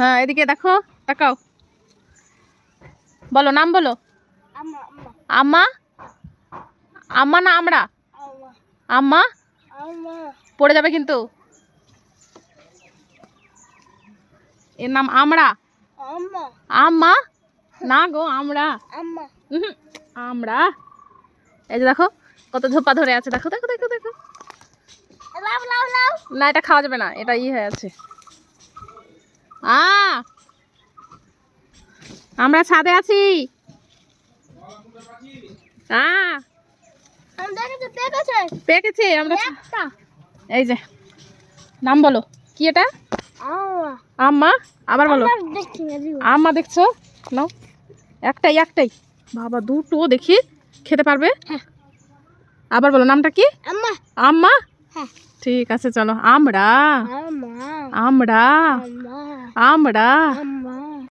হ্যাঁ এদিকে দেখো তাকাও। বলো নাম বলো। আম্মা আম্মা। না আমরা? আম্মা। পড়ে যাবে কিন্তু। এর নাম আমরা। আম্মা। না গো আমরা। আমরা। এই যে দেখো কত ধোপা ধরে আছে। দেখো দেখো দেখো দেখো। না এটা খাওয়া যাবে না এটা ই হয়ে আছে। আ। আমরা ছাদে আছি। আ। পেকেছে আমরা এই যে নাম বলো। কি এটা? আম্মা। আবার বলো। আম্মা দেখছ? নাও। একটাই একটাই। বাবা দুটো দেখি খেতে পারবে? হ্যাঁ। আবার বলো নামটা কি? আম্মা। আম্মা? হ্যাঁ। ঠিক আছে চলো। আমরা। আমরা। আম্মা আমরা আম্মা